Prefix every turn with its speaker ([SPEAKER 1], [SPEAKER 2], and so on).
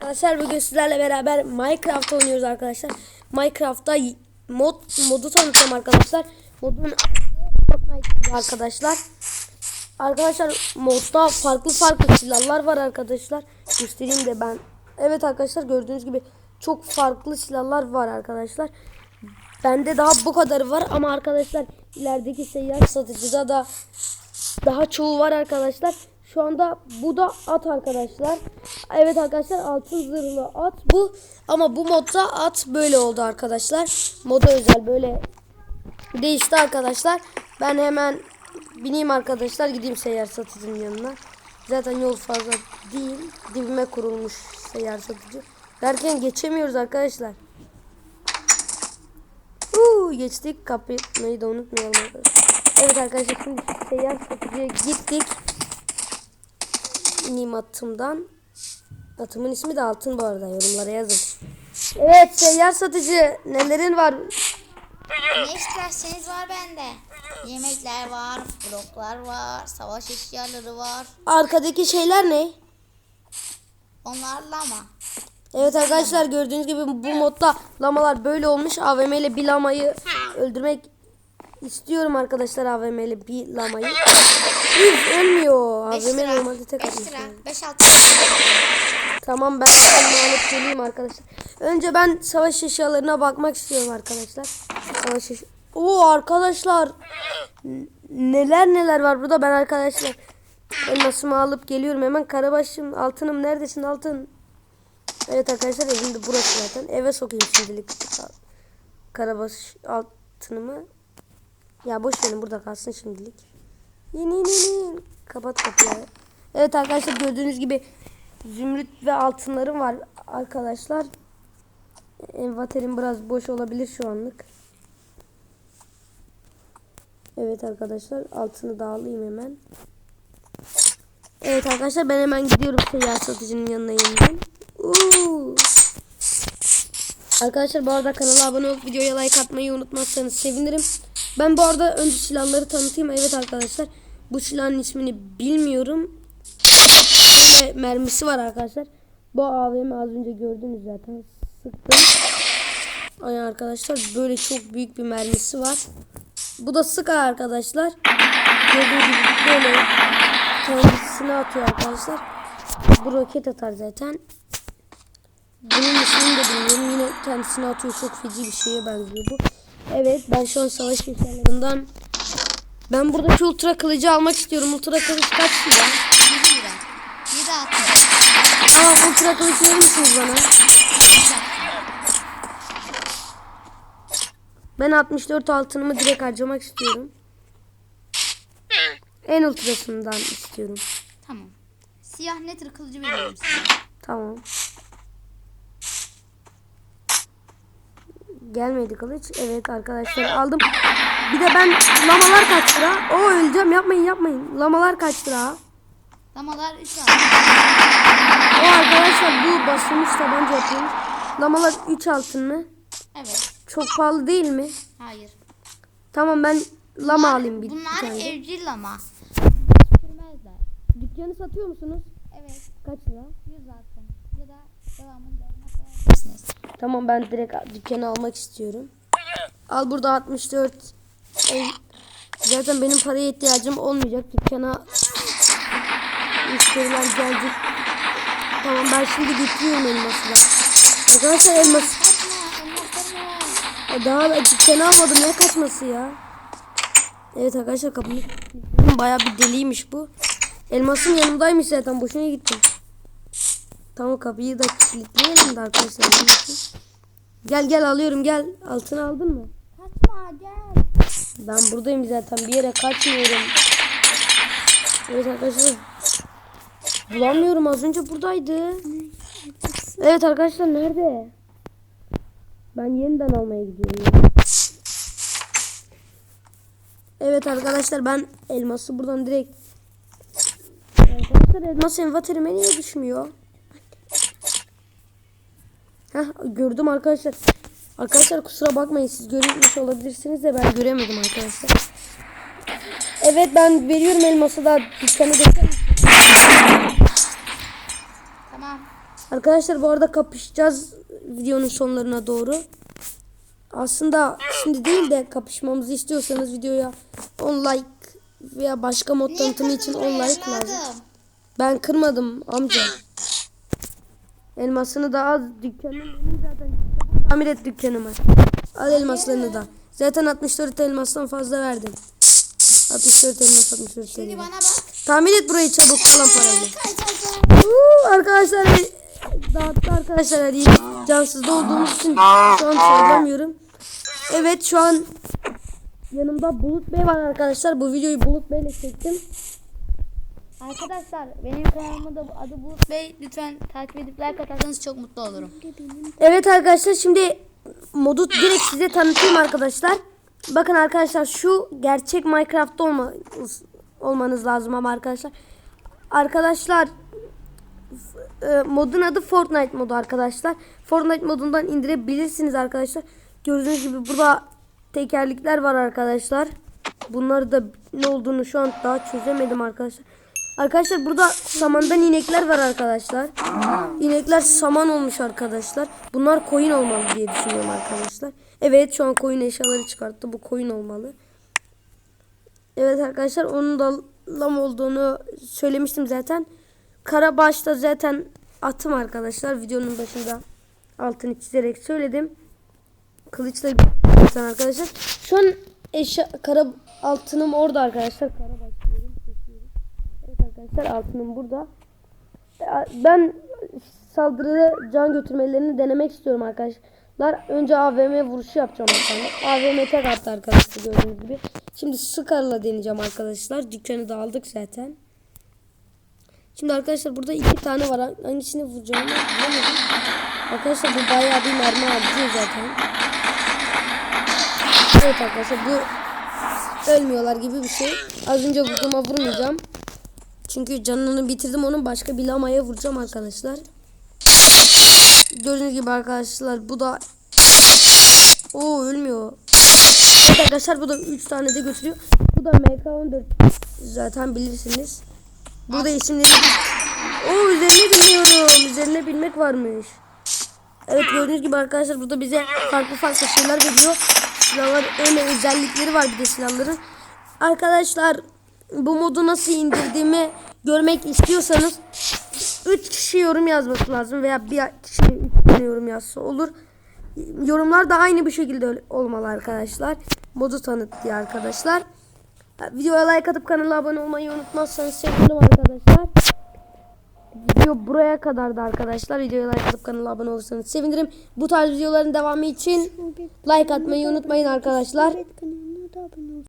[SPEAKER 1] Arkadaşlar bugün sizlerle beraber Minecraft oynuyoruz arkadaşlar. Minecraft'ta mod modu tanıtacağım arkadaşlar. Modun Fortnite arkadaşlar. Arkadaşlar modda farklı farklı silahlar var arkadaşlar. Göstereyim de ben. Evet arkadaşlar gördüğünüz gibi çok farklı silahlar var arkadaşlar. Bende daha bu kadarı var ama arkadaşlar ilerideki seyyar satıcıda da daha çoğu var arkadaşlar. Şu anda bu da at arkadaşlar. Evet arkadaşlar altın zırhlı at bu. Ama bu modda at böyle oldu arkadaşlar. Moda özel böyle değişti arkadaşlar. Ben hemen bineyim arkadaşlar. Gideyim seyyar satıcının yanına. Zaten yol fazla değil. Dibime kurulmuş seyyar satıcı. Derken geçemiyoruz arkadaşlar. Uuu geçtik. Kapıyı da unutmayalım arkadaşlar. Evet arkadaşlar şimdi seyyar satıcıya gittik. İneyim atımdan. Atımın ismi de Altın bu arada yorumlara yazın. Evet seyyar satıcı nelerin var?
[SPEAKER 2] Ne isterseniz var bende. Yemekler var, bloklar var, savaş eşyaları var.
[SPEAKER 1] Arkadaki şeyler ne?
[SPEAKER 2] Onlarla ama.
[SPEAKER 1] Evet arkadaşlar gördüğünüz gibi bu modda lamalar böyle olmuş. AVM ile bir lamayı öldürmek istiyorum arkadaşlar AVM ile bir lamayı. Üf, ölmüyor.
[SPEAKER 2] 5
[SPEAKER 1] AVM
[SPEAKER 2] lira.
[SPEAKER 1] normalde tek
[SPEAKER 2] 5
[SPEAKER 1] atmış.
[SPEAKER 2] lira.
[SPEAKER 1] yani.
[SPEAKER 2] 5 6
[SPEAKER 1] Tamam ben alıp geleyim arkadaşlar. Önce ben savaş eşyalarına bakmak istiyorum arkadaşlar. Savaş eşya... Oo arkadaşlar. Neler neler var burada ben arkadaşlar. Elmasımı alıp geliyorum hemen. Karabaşım altınım neredesin altın? Evet arkadaşlar evim de burası zaten. Eve sokayım şimdilik. Karabaş altınımı. Ya boş verin burada kalsın şimdilik. Yeni yeni. Kapat kapıyı. Evet arkadaşlar gördüğünüz gibi zümrüt ve altınlarım var arkadaşlar. Envaterim biraz boş olabilir şu anlık. Evet arkadaşlar altını da alayım hemen. Evet arkadaşlar ben hemen gidiyorum seyyar satıcının yanına yeniden. Arkadaşlar bu arada kanala abone olup videoya like atmayı unutmazsanız sevinirim. Ben bu arada önce silahları tanıtayım. Evet arkadaşlar bu silahın ismini bilmiyorum. Ve mermisi var arkadaşlar. Bu AVM az önce gördünüz zaten. Sıktım. Ay arkadaşlar böyle çok büyük bir mermisi var. Bu da sık arkadaşlar. Gördüğünüz gibi böyle kendisine atıyor arkadaşlar. Bu roket atar zaten. Bunun ismini de bilmiyorum. Yine kendisine atıyor. Çok feci bir şeye benziyor bu. Evet ben şu an savaş eşyalarından ben buradaki ultra kılıcı almak istiyorum. Ultra kılıç kaç lira?
[SPEAKER 2] 7 lira. 7 60.
[SPEAKER 1] Tamam ultra kılıç verir misiniz bana? Ben 64 altınımı direkt harcamak istiyorum. En ultrasından istiyorum.
[SPEAKER 2] Tamam. Siyah netir kılıcı veriyorum size.
[SPEAKER 1] Tamam. Gelmedi kılıç. Evet arkadaşlar aldım. Bir de ben lamalar kaç lira? O öleceğim yapmayın yapmayın. Lamalar kaç lira?
[SPEAKER 2] Damalar 3 aldı.
[SPEAKER 1] O arkadaşlar bu basılmış tabanca yapıyormuş. Lamalar 3 altın mı?
[SPEAKER 2] Evet.
[SPEAKER 1] Çok pahalı değil mi?
[SPEAKER 2] Hayır.
[SPEAKER 1] Tamam ben lama alayım bir,
[SPEAKER 2] Bunlar
[SPEAKER 1] tane.
[SPEAKER 2] evcil ama. Sürmezler.
[SPEAKER 1] Dükkanı satıyor musunuz?
[SPEAKER 2] Evet.
[SPEAKER 1] Kaç lira?
[SPEAKER 2] 100 altın. Ya da koyabilirsiniz.
[SPEAKER 1] Tamam ben direkt dükkanı almak istiyorum. Al burada 64. Zaten benim paraya ihtiyacım olmayacak. Dükkana müşteriler gelecek. Tamam ben şimdi getiriyorum elması da. Arkadaşlar elmas. Daha da dükkanı almadım ne kaçması ya. Evet arkadaşlar kapımı baya bir deliymiş bu. Elmasım yanımdaymış zaten boşuna gittim. Tamam kapıyı da kilitleyelim de arkadaşlar. Gel gel alıyorum gel. Altını aldın mı?
[SPEAKER 2] Kaçma gel.
[SPEAKER 1] Ben buradayım zaten bir yere kaçmıyorum. Evet arkadaşlar. Bulamıyorum az önce buradaydı. Evet arkadaşlar nerede? Ben yeniden almaya gidiyorum. Evet arkadaşlar ben elması buradan direkt Arkadaşlar elmas envaterime niye düşmüyor? Heh, gördüm arkadaşlar. Arkadaşlar kusura bakmayın siz görmüş olabilirsiniz de ben göremedim arkadaşlar. Evet ben veriyorum elması da dükkanı geçer misin?
[SPEAKER 2] Tamam.
[SPEAKER 1] Arkadaşlar bu arada kapışacağız videonun sonlarına doğru. Aslında şimdi değil de kapışmamızı istiyorsanız videoya 10 like veya başka mod tanıtımı için
[SPEAKER 2] kırdın
[SPEAKER 1] 10
[SPEAKER 2] burayı
[SPEAKER 1] like lazım. Ben kırmadım amca. Elmasını da al dükkanım benim zaten. Tamir et dükkanımı. Al elmaslarını da. Zaten 64 elmastan fazla verdim. 64 elmas 64
[SPEAKER 2] Şimdi
[SPEAKER 1] elmas.
[SPEAKER 2] bana bak.
[SPEAKER 1] Tamir et burayı çabuk parayla.
[SPEAKER 2] Kaçacağım.
[SPEAKER 1] Uuu, arkadaşlar dağıttı arkadaşlar hadi cansızda olduğumuz için şu an söylemiyorum. Evet şu an yanımda Bulut Bey var arkadaşlar. Bu videoyu Bulut Bey'le çektim.
[SPEAKER 2] Arkadaşlar benim kanalımda da adı Bulut Bey. Lütfen takip edip like atarsanız çok mutlu olurum.
[SPEAKER 1] Evet arkadaşlar şimdi modu direkt size tanıtayım arkadaşlar. Bakın arkadaşlar şu gerçek Minecraft'ta olma, olmanız lazım ama arkadaşlar. Arkadaşlar e, modun adı Fortnite modu arkadaşlar. Fortnite modundan indirebilirsiniz arkadaşlar. Gördüğünüz gibi burada tekerlikler var arkadaşlar. Bunları da ne olduğunu şu an daha çözemedim arkadaşlar. Arkadaşlar burada samandan inekler var arkadaşlar. İnekler saman olmuş arkadaşlar. Bunlar koyun olmalı diye düşünüyorum arkadaşlar. Evet şu an koyun eşyaları çıkarttı. Bu koyun olmalı. Evet arkadaşlar onun da lam olduğunu söylemiştim zaten. Karabaş'ta zaten atım arkadaşlar. Videonun başında altını çizerek söyledim. Kılıçla zaten arkadaşlar. Şu an eşya kara altınım orada arkadaşlar. Diyorum. Arkadaşlar altınım burada. Ben saldırıda can götürmelerini denemek istiyorum arkadaşlar. Önce AVM vuruşu yapacağım bakalım. AVM tek attı arkadaşlar gördüğünüz gibi. Şimdi Scar'la deneyeceğim arkadaşlar. Dükkanı da aldık zaten. Şimdi arkadaşlar burada iki tane var. Hangisini vuracağımı bilemedim. Arkadaşlar bu bayağı bir mermi harcıyor zaten. Evet arkadaşlar bu ölmüyorlar gibi bir şey. Az önce vurduğuma vurmayacağım. Çünkü canını bitirdim onun başka bir lamaya vuracağım arkadaşlar. Gördüğünüz gibi arkadaşlar bu da o ölmüyor. Arkadaşlar bu da 3 tane de götürüyor. Bu da MK14 zaten bilirsiniz. Burada isimleri o üzerine bilmiyorum. Üzerine bilmek varmış. Evet gördüğünüz gibi arkadaşlar burada bize farklı farklı şeyler veriyor. Silahlar öyle özellikleri var bir de silahların. Arkadaşlar bu modu nasıl indirdiğimi görmek istiyorsanız 3 kişi yorum yazması lazım veya bir kişi 3 tane yorum yazsa olur. Yorumlar da aynı bir şekilde olmalı arkadaşlar. Modu tanıt diye arkadaşlar. Videoya like atıp kanala abone olmayı unutmazsanız sevinirim arkadaşlar. Video buraya kadardı arkadaşlar. Videoya like atıp kanala abone olursanız sevinirim. Bu tarz videoların devamı için like atmayı unutmayın arkadaşlar.